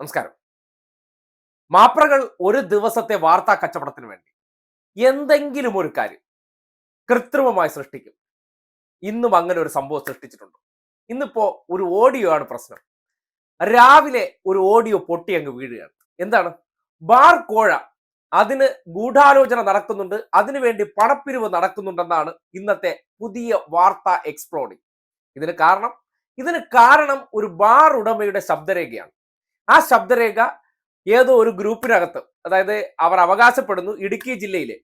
നമസ്കാരം. മാപ്രകൾ ഒരു ദിവസത്തെ വാർത്താ കച്ചവടത്തിന് വേണ്ടി എന്തെങ്കിലും ഒരു കാര്യം കൃത്രിമമായി സൃഷ്ടിക്കും. ഇന്നും അങ്ങനെ ഒരു സംഭവം സൃഷ്ടിച്ചിട്ടുണ്ട്. ഇന്നിപ്പോ ഒരു ഓഡിയോ ആണ് പ്രശ്നം. രാവിലെ ഒരു ഓഡിയോ പൊട്ടി അങ്ങ് വീഴുകയാണ്. എന്താണ്? ബാർ കോഴ അതിന് ഗൂഢാലോചന നടക്കുന്നുണ്ട്. അതിനുവേണ്ടി പണപ്പിരിവ് നടക്കുന്നുണ്ടെന്നാണ് ഇന്നത്തെ പുതിയ വാർത്താ എക്സ്പ്ലോഡിങ് ഇതിന് കാരണം ഇതിന് കാരണം ഒരു ബാർ ഉടമയുടെ ശബ്ദരേഖയാണ്. ആ ശബ്ദരേഖ ഏതോ ഒരു ഗ്രൂപ്പിനകത്ത് അതായത് അവർ അവകാശപ്പെടുന്നു ഇടുക്കി ജില്ലയിലെ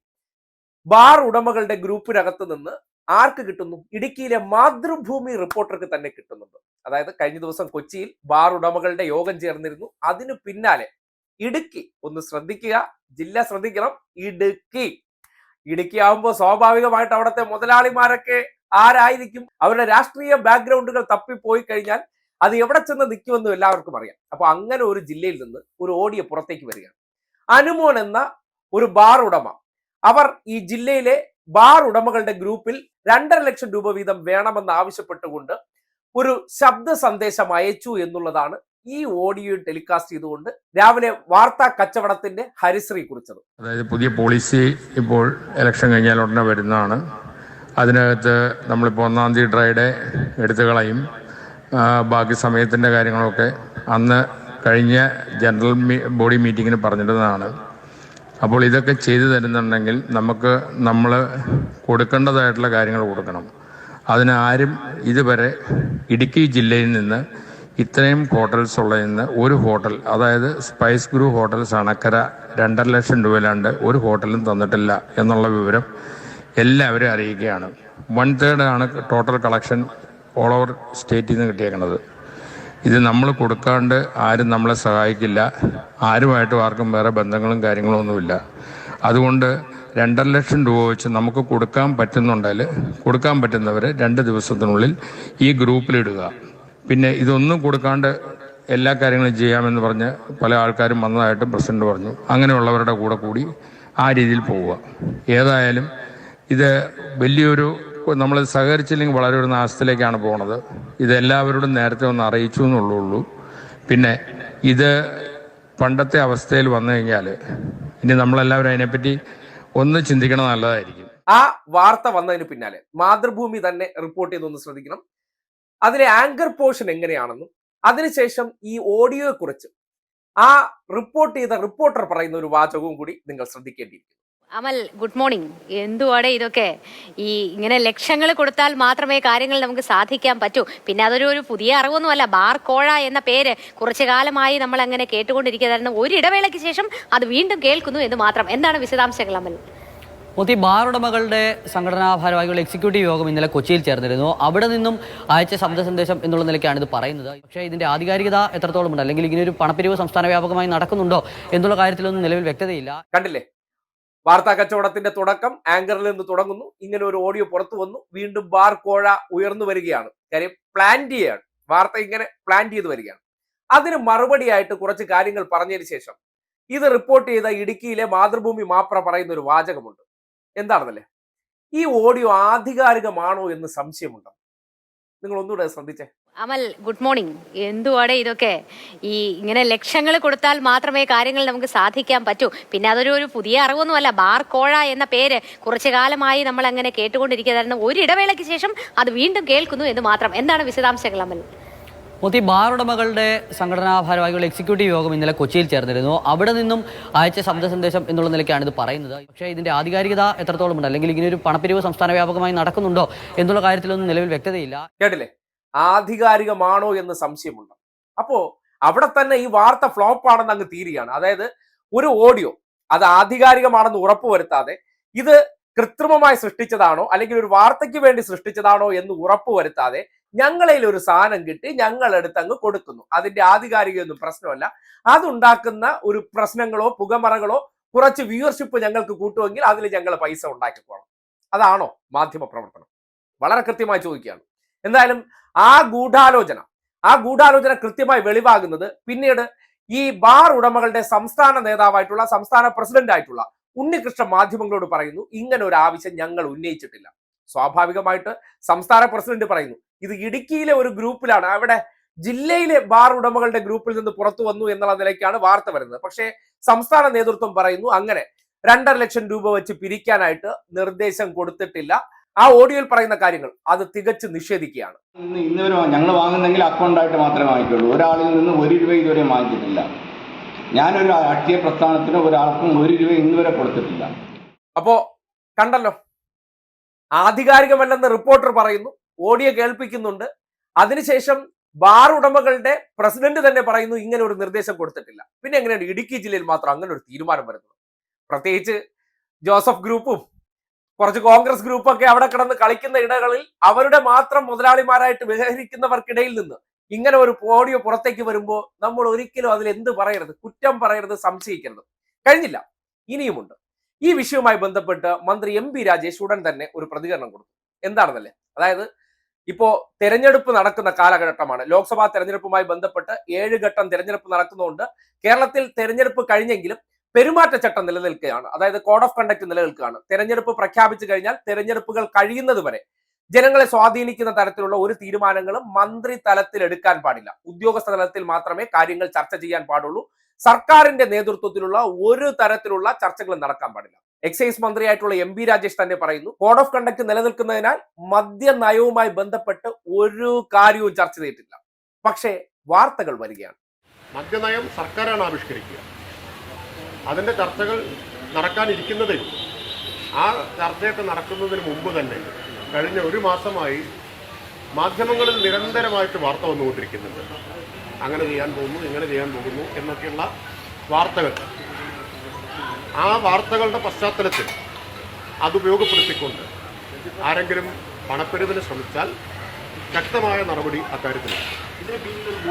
ബാർ ഉടമകളുടെ ഗ്രൂപ്പിനകത്ത് നിന്ന് ആർക്ക് കിട്ടുന്നു? ഇടുക്കിയിലെ മാതൃഭൂമി റിപ്പോർട്ടർക്ക് തന്നെ കിട്ടുന്നുണ്ട്. അതായത് കഴിഞ്ഞ ദിവസം കൊച്ചിയിൽ ബാർ ഉടമകളുടെ യോഗം ചേർന്നിരുന്നു. അതിനു പിന്നാലെ ഇടുക്കി ഒന്ന് ശ്രദ്ധിക്കുക ജില്ല ശ്രദ്ധിക്കണം ഇടുക്കി. ഇടുക്കി ആവുമ്പോൾ സ്വാഭാവികമായിട്ട് അവിടുത്തെ മുതലാളിമാരൊക്കെ ആരായിരിക്കും? അവരുടെ രാഷ്ട്രീയ ബാക്ക്ഗ്രൗണ്ടുകൾ തപ്പിപ്പോയി കഴിഞ്ഞാൽ അത് എവിടെ ചെന്ന് നിൽക്കുമെന്നും എല്ലാവർക്കും അറിയാം. അപ്പോൾ അങ്ങനെ ഒരു ജില്ലയിൽ നിന്ന് ഒരു ഓഡിയോ പുറത്തേക്ക് വരികയാണ്. അനുമോൻ എന്ന ഒരു ബാർ ഉടമ. അവർ ഈ ജില്ലയിലെ ബാർ ഉടമകളുടെ ഗ്രൂപ്പിൽ രണ്ടര ലക്ഷം രൂപ വീതം വേണമെന്ന് ആവശ്യപ്പെട്ടുകൊണ്ട് ഒരു ശബ്ദ സന്ദേശം അയച്ചു എന്നുള്ളതാണ് ഈ ഓഡിയോ ടെലികാസ്റ്റ് ചെയ്തുകൊണ്ട് രാവിലെ വാർത്താ കച്ചവടത്തിന്റെ ഹരിശ്രീ കുറിച്ചത്. അതായത് പുതിയ പോളിസി ഇപ്പോൾ ഇലക്ഷൻ കഴിഞ്ഞാൽ ഉടനെ വരുന്നതാണ്. അതിനകത്ത് നമ്മളിപ്പോൾ ഒന്നാം തീയതി ഡ്രൈഡേ ബാക്കി സമയത്തിന്റെ കാര്യങ്ങളൊക്കെ അന്ന് കഴിഞ്ഞ ജനറൽ ബോഡി മീറ്റിങ്ങിന് പറഞ്ഞിരുന്നതാണ്. അപ്പോൾ ഇതൊക്കെ ചെയ്തു തരുന്നുണ്ടെങ്കിൽ നമുക്ക് നമ്മൾ കൊടുക്കേണ്ടതായിട്ടുള്ള കാര്യങ്ങൾ കൊടുക്കണം. അതിന് ആരും ഇതുവരെ ഇടുക്കി ജില്ലയിൽ നിന്ന് ഇത്രയും ഹോട്ടൽസ് ഉള്ളതിൽ നിന്ന് ഒരു ഹോട്ടൽ അതായത് സ്പൈസ് ഗ്രൂ ഹോട്ടൽസ് അണക്കര രണ്ടര ലക്ഷം രൂപയിലാണ്ട് ഒരു ഹോട്ടലും തന്നിട്ടില്ല എന്നുള്ള വിവരം എല്ലാവരും അറിയിക്കുകയാണ് വൺ തേർഡ് ആണ് ടോട്ടൽ കളക്ഷൻ ഓൾ ഓവർ സ്റ്റേറ്റിൽ നിന്ന് കിട്ടിയേക്കുന്നത് ഇത് നമ്മൾ കൊടുക്കാണ്ട് ആരും നമ്മളെ സഹായിക്കില്ല. ആരുമായിട്ടും ആർക്കും വേറെ ബന്ധങ്ങളും കാര്യങ്ങളും ഒന്നുമില്ല. അതുകൊണ്ട് രണ്ടര ലക്ഷം രൂപ വെച്ച് നമുക്ക് കൊടുക്കാൻ പറ്റുന്നുണ്ടെങ്കിൽ കൊടുക്കാൻ പറ്റുന്നവർ രണ്ട് ദിവസത്തിനുള്ളിൽ ഈ ഗ്രൂപ്പിലിടുക പിന്നെ ഇതൊന്നും കൊടുക്കാണ്ട് എല്ലാ കാര്യങ്ങളും ചെയ്യാമെന്ന് പറഞ്ഞ് പല ആൾക്കാരും വന്നതായിട്ടും പ്രസിഡന്റ് പറഞ്ഞു. അങ്ങനെയുള്ളവരുടെ കൂടെ കൂടി ആ രീതിയിൽ പോവുക. ഏതായാലും ഇത് വലിയൊരു നമ്മൾ സഹകരിച്ചില്ലെങ്കിൽ വളരെ ഒരു നാശത്തിലേക്കാണ് പോണത്. ഇതെല്ലാവരോടും നേരത്തെ ഒന്ന് അറിയിച്ചു എന്നുള്ളൂ പിന്നെ ഇത് പണ്ടത്തെ അവസ്ഥയിൽ വന്നു കഴിഞ്ഞാൽ ഇനി നമ്മളെല്ലാവരും അതിനെപ്പറ്റി ഒന്ന് ചിന്തിക്കണം നല്ലതായിരിക്കും. ആ വാർത്ത വന്നതിന് പിന്നാലെ മാതൃഭൂമി തന്നെ റിപ്പോർട്ട് ചെയ്തൊന്ന് ശ്രദ്ധിക്കണം. അതിലെ ആങ്കർ പോർഷൻ എങ്ങനെയാണെന്നും അതിനുശേഷം ഈ ഓഡിയോയെക്കുറിച്ച് ആ റിപ്പോർട്ട് ചെയ്ത റിപ്പോർട്ടർ പറയുന്ന ഒരു വാചകവും കൂടി നിങ്ങൾ ശ്രദ്ധിക്കേണ്ടിയിരിക്കുന്നു. അമൽ ഗുഡ് മോർണിംഗ് എന്തുവാടെ ഇതൊക്കെ? ഈ ഇങ്ങനെ ലക്ഷങ്ങൾ കൊടുത്താൽ മാത്രമേ കാര്യങ്ങൾ നമുക്ക് സാധിക്കാൻ പറ്റൂ. പിന്നെ അതൊരു ഒരു പുതിയ അറിവൊന്നുമല്ല. ബാർ കോഴ എന്ന പേര് കുറച്ചു കാലമായി നമ്മൾ അങ്ങനെ കേട്ടുകൊണ്ടിരിക്കുന്നതായിരുന്നു ഒരു ഇടവേളയ്ക്ക് ശേഷം അത് വീണ്ടും കേൾക്കുന്നു എന്ന് മാത്രം. എന്താണ് വിശദാംശങ്ങൾ അമൽ? മോത്തി ബാർ ഉടമകളുടെ സംഘടനാ ഭാരവാഹികളുടെ എക്സിക്യൂട്ടീവ് യോഗം ഇന്നലെ കൊച്ചിയിൽ ചേർന്നിരുന്നു. അവിടെ നിന്നും അയച്ച ശബ്ദ സന്ദേശം എന്നുള്ള നിലയ്ക്കാണ് ഇത് പറയുന്നത്. പക്ഷേ ഇതിന്റെ ആധികാരികത എത്രത്തോളം ഉണ്ട് അല്ലെങ്കിൽ ഇങ്ങനെ ഒരു പണപ്പിരിവ് സംസ്ഥാന വ്യാപകമായി നടക്കുന്നുണ്ടോ എന്നുള്ള കാര്യത്തിലൊന്നും നിലവിൽ വ്യക്തതയില്ല. കണ്ടില്ലേ? വാർത്താ കച്ചവടത്തിന്റെ തുടക്കം ആങ്കറിൽ നിന്ന് തുടങ്ങുന്നു. ഇങ്ങനെ ഒരു ഓഡിയോ പുറത്തു വന്നു. വീണ്ടും ബാർ കോഴ ഉയർന്നു വരികയാണ്. കാര്യം പ്ലാൻ ചെയ്യാണ് വാർത്ത ഇങ്ങനെ പ്ലാൻ ചെയ്ത് വരികയാണ്. അതിന് മറുപടിയായിട്ട് കുറച്ച് കാര്യങ്ങൾ പറഞ്ഞതിന് ശേഷം ഇത് റിപ്പോർട്ട് ചെയ്ത ഇടുക്കിയിലെ മാതൃഭൂമി മാപ്ര പറയുന്ന ഒരു വാചകമുണ്ട്. എന്താണെന്നല്ലേ? ഈ ഓഡിയോ ആധികാരികമാണോ എന്ന് സംശയമുണ്ടോ. നിങ്ങൾ ഒന്നുകൂടെ ശ്രദ്ധിച്ചേ. Amal good morning. എന്തുവാടെ ഇതൊക്കെ? ഈ ഇങ്ങനെ ലക്ഷങ്ങൾ കൊടുത്താൽ മാത്രമേ കാര്യങ്ങൾ നമുക്ക് സാധിക്കാൻ പറ്റൂ. പിന്നെ അതൊരു ഒരു പുതിയ അറിവൊന്നുമല്ല. ബാർ കോഴ എന്ന പേര് കുറച്ചു കാലമായി നമ്മൾ അങ്ങനെ കേട്ടുകൊണ്ടിരിക്കുന്നതായിരുന്നു. ഒരു ഇടവേളയ്ക്ക് ശേഷം അത് വീണ്ടും കേൾക്കുന്നു എന്ന് മാത്രം. എന്താണ് വിശദാംശങ്ങൾ അമൽ? മോത്തി ബാർ ഉടമകളുടെ സംഘടനാ ഭാരവാഹികളുടെ എക്സിക്യൂട്ടീവ് യോഗം ഇന്നലെ കൊച്ചിയിൽ ചേർന്നിരുന്നു. അവിടെ നിന്നും അയച്ച ശബ്ദ സന്ദേശം എന്നുള്ള നിലയ്ക്കാണ് ഇത് പറയുന്നത്. പക്ഷേ ഇതിന്റെ ആധികാരികത എത്രത്തോളം ഉണ്ട് അല്ലെങ്കിൽ ഇങ്ങനെ ഒരു പണപ്പിരിവ് സംസ്ഥാന വ്യാപകമായി നടക്കുന്നുണ്ടോ എന്നുള്ള കാര്യത്തിലൊന്നും നിലവിൽ വ്യക്തതയില്ല. കേട്ടില്ലേ? ആധികാരികമാണോ എന്ന് സംശയമുണ്ട്. അപ്പോ അവിടെ തന്നെ ഈ വാർത്ത ഫ്ലോപ്പ് ആണെന്ന് അങ്ങ് തീരുകയാണ്. അതായത് ഒരു ഓഡിയോ അത് ആധികാരികമാണെന്ന് ഉറപ്പുവരുത്താതെ ഇത് കൃത്രിമമായി സൃഷ്ടിച്ചതാണോ അല്ലെങ്കിൽ ഒരു വാർത്തയ്ക്ക് വേണ്ടി സൃഷ്ടിച്ചതാണോ എന്ന് ഉറപ്പുവരുത്താതെ ഞങ്ങളിൽ ഒരു സാധനം കിട്ടി ഞങ്ങൾ എടുത്ത് അങ്ങ് കൊടുക്കുന്നു. അതിന്റെ ആധികാരികയൊന്നും പ്രശ്നമല്ല. അതുണ്ടാക്കുന്ന ഒരു പ്രശ്നങ്ങളോ പുകമറകളോ കുറച്ച് വ്യൂവർഷിപ്പ് ഞങ്ങൾക്ക് കൂട്ടുമെങ്കിൽ അതിൽ ഞങ്ങൾ പൈസ ഉണ്ടാക്കിക്കോളാം അതാണോ മാധ്യമ പ്രവർത്തനം? വളരെ കൃത്യമായി ചോദിക്കുകയാണ്. എന്തായാലും ആ ഗൂഢാലോചന ആ ഗൂഢാലോചന കൃത്യമായി വെളിവാകുന്നത് പിന്നീട് ഈ ബാർ ഉടമകളുടെ സംസ്ഥാന നേതാവായിട്ടുള്ള സംസ്ഥാന പ്രസിഡന്റ് ആയിട്ടുള്ള ഉണ്ണികൃഷ്ണ മാധ്യമങ്ങളോട് പറയുന്നു ഇങ്ങനെ ഒരു ആവശ്യം ഞങ്ങൾ ഉന്നയിച്ചിട്ടില്ല. സ്വാഭാവികമായിട്ട് സംസ്ഥാന പ്രസിഡന്റ് പറയുന്നു ഇത് ഇടുക്കിയിലെ ഒരു ഗ്രൂപ്പിലാണ് അവിടെ ജില്ലയിലെ ബാർ ഉടമകളുടെ ഗ്രൂപ്പിൽ നിന്ന് പുറത്തു വന്നു എന്നുള്ള നിലയ്ക്കാണ് വാർത്ത വരുന്നത്. പക്ഷേ സംസ്ഥാന നേതൃത്വം പറയുന്നു അങ്ങനെ രണ്ടര ലക്ഷം രൂപ വെച്ച് പിരിക്കാനായിട്ട് നിർദ്ദേശം കൊടുത്തിട്ടില്ല ആ ഓഡിയോയിൽ പറയുന്ന കാര്യങ്ങൾ അത് തികച്ചു നിഷേധിക്കുകയാണ്. ഇന്ന് ഇന്നുവരെ ഞങ്ങൾ വാങ്ങുന്നെങ്കിൽ അക്കൗണ്ടായിട്ട് മാത്രമേ വാങ്ങിക്കുള്ളൂ. ഒരാളിൽ നിന്ന് ഒരു രൂപ ഇതുവരെ വാങ്ങിച്ചിട്ടില്ല. ഞാനൊരു രാഷ്ട്രീയ പ്രസ്ഥാനത്തിന് ഒരാൾക്കും ഒരു രൂപ ഇന്നുവരെ കൊടുത്തിട്ടില്ല. അപ്പോ കണ്ടല്ലോ ആധികാരികമല്ലെന്ന് റിപ്പോർട്ടർ പറയുന്നു ഓഡിയോ കേൾപ്പിക്കുന്നുണ്ട്. അതിനുശേഷം ബാർ ഉടമകളുടെ പ്രസിഡന്റ് തന്നെ പറയുന്നു ഇങ്ങനെ ഒരു നിർദ്ദേശം കൊടുത്തിട്ടില്ല. പിന്നെ എങ്ങനെയാണ് ഇടുക്കി ജില്ലയിൽ മാത്രം അങ്ങനെ ഒരു തീരുമാനം വരുന്നത്. പ്രത്യേകിച്ച് ജോസഫ് ഗ്രൂപ്പും കുറച്ച് കോൺഗ്രസ് ഗ്രൂപ്പൊക്കെ അവിടെ കിടന്ന് കളിക്കുന്ന ഇടകളിൽ അവരുടെ മാത്രം മുതലാളിമാരായിട്ട് വിഹരിക്കുന്നവർക്കിടയിൽ നിന്ന് ഇങ്ങനെ ഒരു പോഡിയോ പുറത്തേക്ക് വരുമ്പോൾ നമ്മൾ ഒരിക്കലും അതിൽ എന്ത് പറയരുത് കുറ്റം പറയരുത് സംശയിക്കരുത്. കഴിഞ്ഞില്ല. ഇനിയുമുണ്ട്. ഈ വിഷയവുമായി ബന്ധപ്പെട്ട് മന്ത്രി എം പി രാജേഷ് ഉടൻ തന്നെ ഒരു പ്രതികരണം കൊടുത്തു. എന്താണെന്നല്ലേ? അതായത് ഇപ്പോ തെരഞ്ഞെടുപ്പ് നടക്കുന്ന കാലഘട്ടമാണ്. ലോക്സഭാ തെരഞ്ഞെടുപ്പുമായി ബന്ധപ്പെട്ട് ഏഴ് ഘട്ടം തെരഞ്ഞെടുപ്പ് നടക്കുന്നതുകൊണ്ട് കേരളത്തിൽ തെരഞ്ഞെടുപ്പ് കഴിഞ്ഞെങ്കിലും പെരുമാറ്റച്ചട്ടം നിലനിൽക്കുകയാണ്. അതായത് കോഡ് ഓഫ് കണ്ടക്ട് നിലനിൽക്കുകയാണ്. തെരഞ്ഞെടുപ്പ് പ്രഖ്യാപിച്ചു കഴിഞ്ഞാൽ തെരഞ്ഞെടുപ്പുകൾ കഴിയുന്നത് വരെ ജനങ്ങളെ സ്വാധീനിക്കുന്ന തരത്തിലുള്ള ഒരു തീരുമാനങ്ങളും മന്ത്രി തലത്തിൽ എടുക്കാൻ പാടില്ല. ഉദ്യോഗസ്ഥ തലത്തിൽ മാത്രമേ കാര്യങ്ങൾ ചർച്ച ചെയ്യാൻ പാടുള്ളൂ. സർക്കാരിന്റെ നേതൃത്വത്തിലുള്ള ഒരു തരത്തിലുള്ള ചർച്ചകളും നടക്കാൻ പാടില്ല. എക്സൈസ് മന്ത്രിയായിട്ടുള്ള എം ബി രാജേഷ് തന്നെ പറയുന്നു കോഡ് ഓഫ് കണ്ടക്ട് നിലനിൽക്കുന്നതിനാൽ മദ്യ നയവുമായി ബന്ധപ്പെട്ട് ഒരു കാര്യവും ചർച്ച ചെയ്തിട്ടില്ല. പക്ഷേ വാർത്തകൾ വരികയാണ്. മദ്യനയം സർക്കാരാണ് ആവിഷ്കരിക്കുക. അതിന്റെ ചർച്ചകൾ നടക്കാനിരിക്കുന്നതേ ആ ചർച്ചയൊക്കെ നടക്കുന്നതിന് മുമ്പ് തന്നെ കഴിഞ്ഞ ഒരു മാസമായി മാധ്യമങ്ങളിൽ നിരന്തരമായിട്ട് വാർത്ത വന്നുകൊണ്ടിരിക്കുന്നുണ്ട്. അങ്ങനെ ചെയ്യാൻ പോകുന്നു ഇങ്ങനെ ചെയ്യാൻ പോകുന്നു എന്നൊക്കെയുള്ള വാർത്തകൾ. ആ വാർത്തകളുടെ പശ്ചാത്തലത്തിൽ അത് ഉപയോഗപ്പെടുത്തിക്കൊണ്ട് ആരെങ്കിലും പണപ്പെരുവിന് ശ്രമിച്ചാൽ ശക്തമായ നടപടി അക്കാര്യത്തിലുണ്ട്.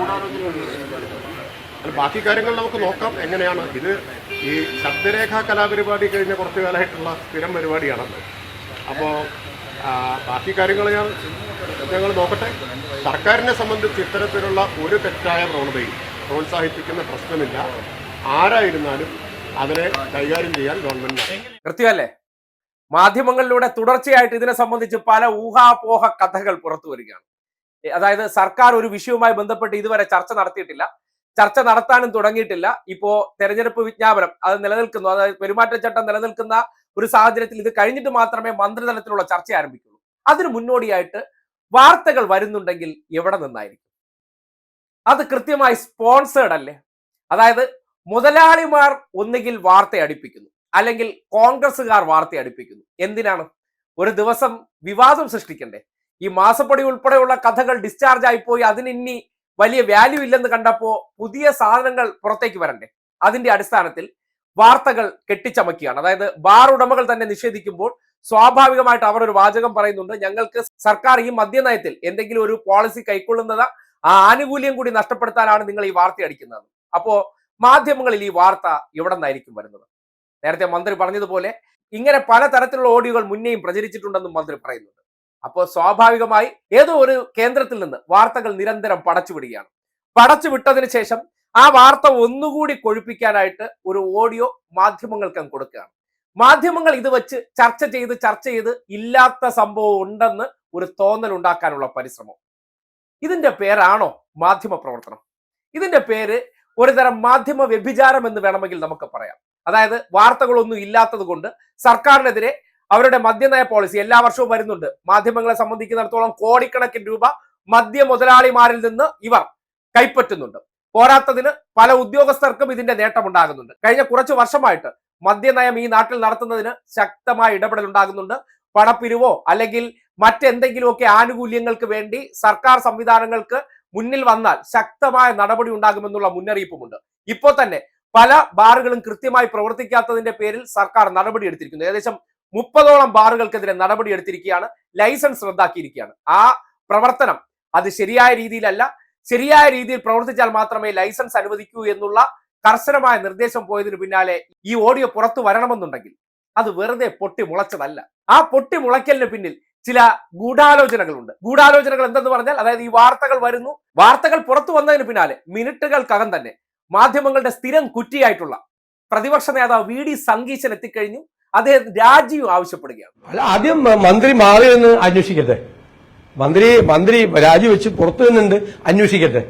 അല്ല, ബാക്കി കാര്യങ്ങൾ നമുക്ക് നോക്കാം എങ്ങനെയാണ്. ഇത് ഈ ശബ്ദരേഖ കലാപരിപാടി കഴിഞ്ഞ കുറച്ച് കാലമായിട്ടുള്ള സ്ഥിരം പരിപാടിയാണ്. അപ്പോൾ ബാക്കി കാര്യങ്ങൾ ഞാൻ ഞങ്ങൾ നോക്കട്ടെ. സർക്കാരിനെ സംബന്ധിച്ച് ഇത്തരത്തിലുള്ള ഒരു തെറ്റായ പ്രവണതയും പ്രോത്സാഹിപ്പിക്കുന്ന പ്രശ്നമില്ല. ആരായിരുന്നാലും അതിനെ കൈകാര്യം ചെയ്യാൻ ഗവൺമെന്റ് കൃത്യമല്ലേ? മാധ്യമങ്ങളിലൂടെ തുടർച്ചയായിട്ട് ഇതിനെ സംബന്ധിച്ച് പല ഊഹാപോഹ കഥകൾ പുറത്തു വരികയാണ്. അതായത് സർക്കാർ ഒരു വിഷയവുമായി ബന്ധപ്പെട്ട് ഇതുവരെ ചർച്ച നടത്തിയിട്ടില്ല. ചർച്ച നടത്താനും തുടങ്ങിയിട്ടില്ല. ഇപ്പോ തെരഞ്ഞെടുപ്പ് വിജ്ഞാപനം അത് നിലനിൽക്കുന്നു. അതായത് പെരുമാറ്റച്ചട്ടം നിലനിൽക്കുന്ന ഒരു സാഹചര്യത്തിൽ ഇത് കഴിഞ്ഞിട്ട് മാത്രമേ മന്ത്രിതലത്തിലുള്ള ചർച്ച ആരംഭിക്കുള്ളൂ. അതിന് മുന്നോടിയായിട്ട് വാർത്തകൾ വരുന്നുണ്ടെങ്കിൽ എവിടെ നിന്നായിരിക്കും? അത് കൃത്യമായി സ്പോൺസേഡ് അല്ലേ? അതായത് മുതലാളിമാർ ഒന്നുകിൽ വാർത്ത അടിപ്പിക്കുന്നു അല്ലെങ്കിൽ കോൺഗ്രസ്സുകാർ വാർത്ത അടിപ്പിക്കുന്നു. എന്തിനാണ്? ഒരു ദിവസം വിവാദം സൃഷ്ടിക്കണ്ടേ? ഈ മാസപ്പടി ഉൾപ്പെടെയുള്ള കഥകൾ ഡിസ്ചാർജ് ആയിപ്പോയി അതിന് ഇനി വലിയ വാല്യൂ ഇല്ലെന്ന് കണ്ടപ്പോ പുതിയ സാധനങ്ങൾ പുറത്തേക്ക് വരണ്ടേ? അതിന്റെ അടിസ്ഥാനത്തിൽ വാർത്തകൾ കെട്ടിച്ചമക്കുകയാണ് അതായത് ബാർ ഉടമകൾ തന്നെ നിഷേധിക്കുമ്പോൾ സ്വാഭാവികമായിട്ട് അവർ ഒരു വാചകം പറയുന്നുണ്ട്. ഞങ്ങൾക്ക് സർക്കാർ ഈ മദ്യനയത്തിൽ എന്തെങ്കിലും ഒരു പോളിസി കൈക്കൊള്ളുന്നത് ആ ആനുകൂല്യം കൂടി നഷ്ടപ്പെടുത്താനാണ് നിങ്ങൾ ഈ വാർത്ത അടിക്കുന്നത്. അപ്പോ മാധ്യമങ്ങളിൽ ഈ വാർത്ത എവിടെ നിന്നായിരിക്കും വരുന്നത്. നേരത്തെ മന്ത്രി പറഞ്ഞതുപോലെ ഇങ്ങനെ പലതരത്തിലുള്ള ഓഡിയോകൾ മുന്നേയും പ്രചരിച്ചിട്ടുണ്ടെന്നും മന്ത്രി പറയുന്നുണ്ട്. അപ്പോൾ സ്വാഭാവികമായി ഏതോ ഒരു കേന്ദ്രത്തിൽ നിന്ന് വാർത്തകൾ നിരന്തരം പടച്ചു വിടുകയാണ് പടച്ചു പടച്ചുവിട്ടതിന് ശേഷം ആ വാർത്ത ഒന്നുകൂടി കൊഴുപ്പിക്കാനായിട്ട് ഒരു ഓഡിയോ മാധ്യമങ്ങൾക്ക് കൊടുക്കുകയാണ്. മാധ്യമങ്ങൾ ഇത് വെച്ച് ചർച്ച ചെയ്ത് ചർച്ച ചെയ്ത് ഇല്ലാത്ത സംഭവം ഉണ്ടെന്ന് ഒരു തോന്നൽ ഉണ്ടാക്കാനുള്ള പരിശ്രമം. ഇതിന്റെ പേരാണോ മാധ്യമ പ്രവർത്തനം? ഇതിന്റെ പേര് ഒരുതരം മാധ്യമ വ്യഭിചാരം എന്ന് വേണമെങ്കിൽ നമുക്ക് പറയാം. അതായത് വാർത്തകളൊന്നും ഇല്ലാത്തത് കൊണ്ട് സർക്കാരിനെതിരെ അവരുടെ മദ്യനയ പോളിസി എല്ലാ വർഷവും വരുന്നുണ്ട്. മാധ്യമങ്ങളെ സംബന്ധിക്കുന്നിടത്തോളം കോടിക്കണക്കിന് രൂപ മദ്യ മുതലാളിമാരിൽ നിന്ന് ഇവർ കൈപ്പറ്റുന്നുണ്ട്. പോരാത്തതിന് പല ഉദ്യോഗസ്ഥർക്കും ഇതിന്റെ നേട്ടമുണ്ടാകുന്നുണ്ട്. കഴിഞ്ഞ കുറച്ച് വർഷമായിട്ട് മദ്യനയം ഈ നാട്ടിൽ നടത്തുന്നതിന് ശക്തമായ ഇടപെടൽ ഉണ്ടാകുന്നുണ്ട്. പണപ്പിരിവോ അല്ലെങ്കിൽ മറ്റെന്തെങ്കിലുമൊക്കെ ആനുകൂല്യങ്ങൾക്ക് വേണ്ടി സർക്കാർ സംവിധാനങ്ങൾക്ക് മുന്നിൽ വന്നാൽ ശക്തമായ നടപടി ഉണ്ടാകുമെന്നുള്ള മുന്നറിയിപ്പുമുണ്ട്. ഇപ്പോൾ തന്നെ പല ബാറുകളും കൃത്യമായി പ്രവർത്തിക്കാത്തതിന്റെ പേരിൽ സർക്കാർ നടപടി എടുത്തിരിക്കുന്നു. ഏകദേശം മുപ്പതോളം ബാറുകൾക്കെതിരെ നടപടി എടുത്തിരിക്കുകയാണ് ലൈസൻസ് റദ്ദാക്കിയിരിക്കുകയാണ്. ആ പ്രവർത്തനം അത് ശരിയായ രീതിയിലല്ല ശരിയായ രീതിയിൽ പ്രവർത്തിച്ചാൽ മാത്രമേ ലൈസൻസ് അനുവദിക്കൂ എന്നുള്ള കർശനമായ നിർദ്ദേശം പോയതിനു പിന്നാലെ ഈ ഓഡിയോ പുറത്തു വരണമെന്നുണ്ടെങ്കിൽ അത് വെറുതെ പൊട്ടി മുളച്ചതല്ല. ആ പൊട്ടി മുളയ്ക്കലിന് പിന്നിൽ ചില ഗൂഢാലോചനകളുണ്ട്. ഗൂഢാലോചനകൾ എന്തെന്ന് പറഞ്ഞാൽ അതായത് ഈ വാർത്തകൾ വരുന്നു വാർത്തകൾ പുറത്തു വന്നതിന് പിന്നാലെ മിനിറ്റുകൾക്കകം തന്നെ മാധ്യമങ്ങളുടെ സ്ഥിരം കുറ്റിയായിട്ടുള്ള പ്രതിപക്ഷ നേതാവ് വി ഡി സംഗീശൻ എത്തിക്കഴിഞ്ഞു. അദ്ദേഹം രാജിയും ആവശ്യപ്പെടുകയാണ്. അല്ല ആദ്യം മന്ത്രി മന്ത്രി മാറിയെന്ന് അന്വേഷിക്കട്ടെ. മന്ത്രി മന്ത്രി രാജിവെച്ച് പുറത്തു നിന്നുണ്ട് അന്വേഷിക്കട്ടെ.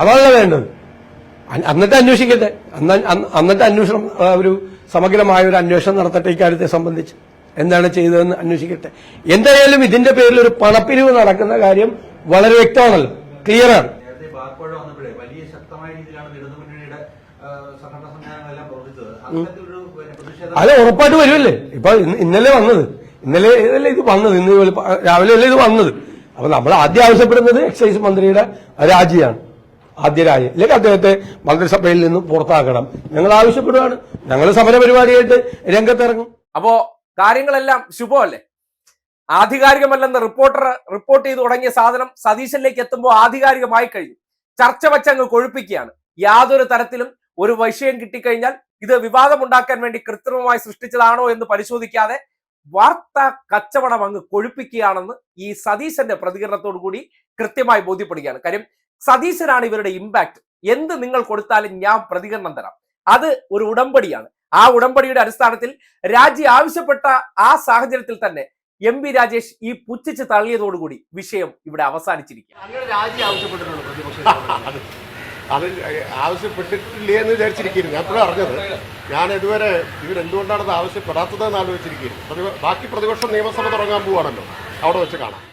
അതാണല്ലോ വേണ്ടത്. അന്നത്തെ അന്വേഷിക്കട്ടെ. അന്ന് അന്ന് എന്നിട്ട് അന്വേഷണം ഒരു സമഗ്രമായ ഒരു അന്വേഷണം നടത്തട്ടെ ഇക്കാര്യത്തെ സംബന്ധിച്ച്. എന്താണ് ചെയ്തതെന്ന് അന്വേഷിക്കട്ടെ. എന്തായാലും ഇതിന്റെ പേരിൽ ഒരു പണപ്പിരിവ് നടക്കുന്ന കാര്യം വളരെ വ്യക്തമാണല്ലോ. ക്ലിയറാണ് ആണ്. വലിയ ശക്തമായ രീതിയിലാണ് ഇടതുമുന്നണിയുടെ സംഘടനാ സംവിധാനങ്ങളെല്ലാം പ്രവർത്തിച്ചത്. അത് ഉറപ്പായിട്ട് വരുമല്ലേ ഇപ്പൊ ഇന്നലെ വന്നത്. ഇന്നലെ ഇതല്ലേ ഇത് വന്നത്? ഇന്ന് രാവിലെ അല്ലേ ഇത് വന്നത്? അപ്പൊ നമ്മൾ ആദ്യം ആവശ്യപ്പെടുന്നത് എക്സൈസ് മന്ത്രിയുടെ രാജിയാണ്. ആദ്യ രാജി. അല്ലെങ്കിൽ അദ്ദേഹത്തെ മന്ത്രിസഭയിൽ നിന്ന് പുറത്താക്കണം. ഞങ്ങൾ ആവശ്യപ്പെടുകയാണ് ഞങ്ങൾ സമരപരിപാടിയായിട്ട് രംഗത്തിറങ്ങും. അപ്പോ കാര്യങ്ങളെല്ലാം ശുഭമല്ലേ? ആധികാരികമല്ലെന്ന് റിപ്പോർട്ടർ റിപ്പോർട്ട് ചെയ്ത് തുടങ്ങിയ സാധനം സതീശനിലേക്ക് എത്തുമ്പോൾ ആധികാരികമായി കഴിഞ്ഞു. ചർച്ച വച്ചങ്ങ് കൊഴുപ്പിക്കുകയാണ്. യാതൊരു തരത്തിലും ഒരു വിഷയം കിട്ടിക്കഴിഞ്ഞാൽ ഇത് വിവാദമുണ്ടാക്കാൻ വേണ്ടി കൃത്രിമമായി സൃഷ്ടിച്ചതാണോ എന്ന് പരിശോധിക്കാതെ വാർത്താ കച്ചവടം അങ്ങ് കൊഴുപ്പിക്കുകയാണെന്ന് ഈ സതീശന്റെ പ്രതികരണത്തോടു കൂടി കൃത്യമായി ബോധ്യപ്പെടുകയാണ്. കാര്യം സതീശനാണ് ഇവരുടെ ഇമ്പാക്ട് എന്ത് നിങ്ങൾ കൊടുത്താലും ഞാൻ പ്രതികരണം തരാം. അത് ഒരു ഉടമ്പടിയാണ്. ആ ഉടമ്പടിയുടെ അടിസ്ഥാനത്തിൽ രാജി ആവശ്യപ്പെട്ട ആ സാഹചര്യത്തിൽ തന്നെ എം പി രാജേഷ് ഈ പുച്ഛിച്ച് തള്ളിയതോടുകൂടി വിഷയം ഇവിടെ അവസാനിച്ചിരിക്കുക അത് ആവശ്യപ്പെട്ടിട്ടില്ല എന്ന് വിചാരിച്ചിരിക്കുന്നു. ഞാൻ ഇപ്പോഴും അറിഞ്ഞത്. ഞാൻ ഇതുവരെ ഇവരെന്തുകൊണ്ടാണ് അത് ആവശ്യപ്പെടാത്തതെന്ന് ആലോചിച്ചിരിക്കുന്നു. ബാക്കി പ്രതിപക്ഷം നിയമസഭ തുടങ്ങാൻ പോവാണല്ലോ. അവിടെ വെച്ച് കാണാം.